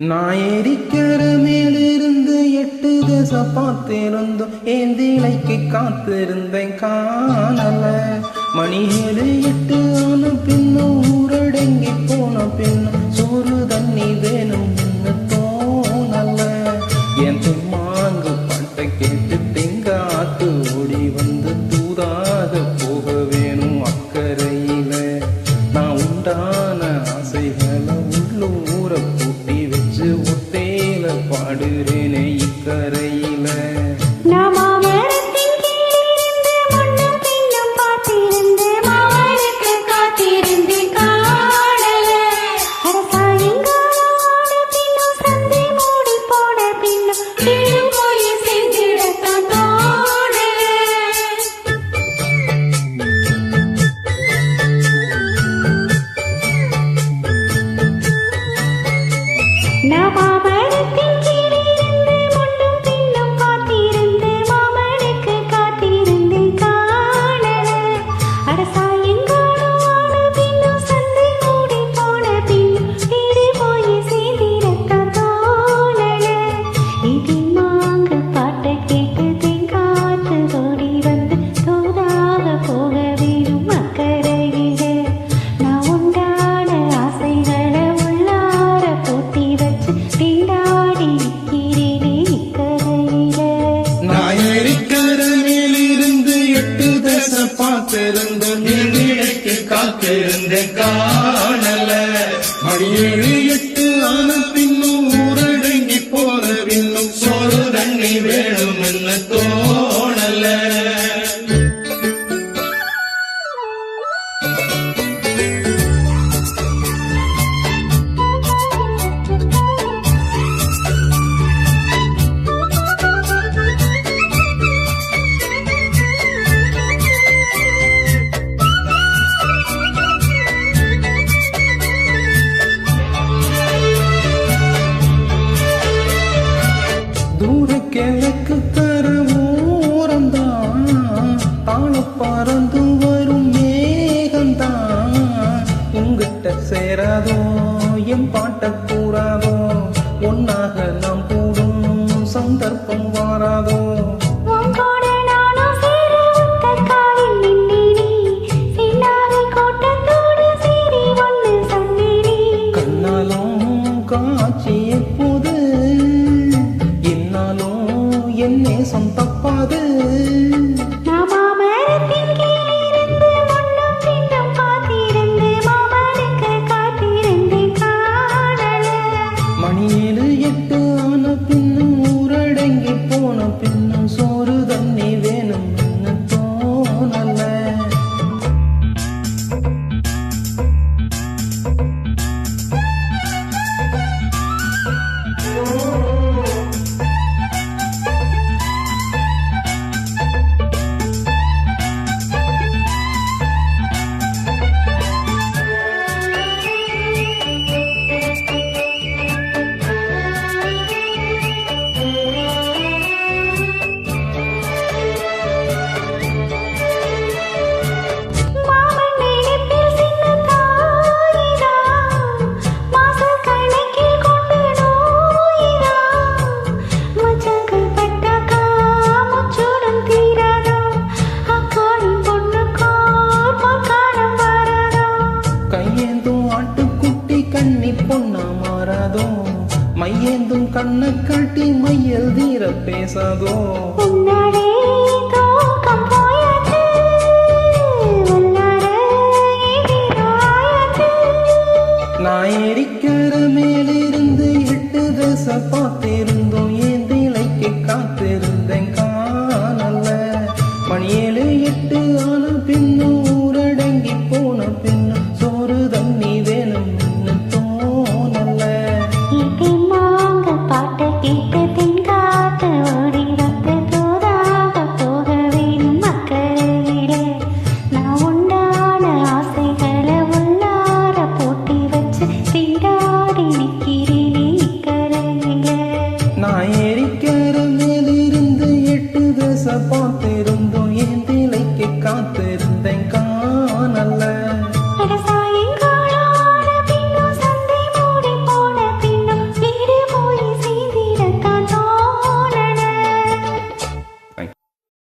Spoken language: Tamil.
நான் ஏரிக்கிற மேலிருந்து எட்டு திசை பார்த்திருந்தோம் என் திளைக்கு காத்திருந்தேன் காணல. மணி ஏழு எட்டு ஆன பின்னும் ஊரடங்கி போன பின்னும் சோறு தண்ணி வேணும் தோணல. என் மாங்கு பாட்டை கேட்டு see you. பெருந்த தூர கிழக்கு கருமூரந்தான் தாழ பறந்து வரும் மேகந்தான் உங்கிட்ட சேராதோ என் பாட்ட கூறாதோ ஒன்னாக நாம் கூடும் சந்தர்ப்பம் வாராதோ. காட்சி பேசாதோ? மையேந்தும் கண்ணை காட்டி மையல் தீர பேசாதோ? நான் ஏறிக்கிற மேலிருந்து எட்டு திசை பார்த்திருந்தோம் ஏன் திளைக்கு காத்து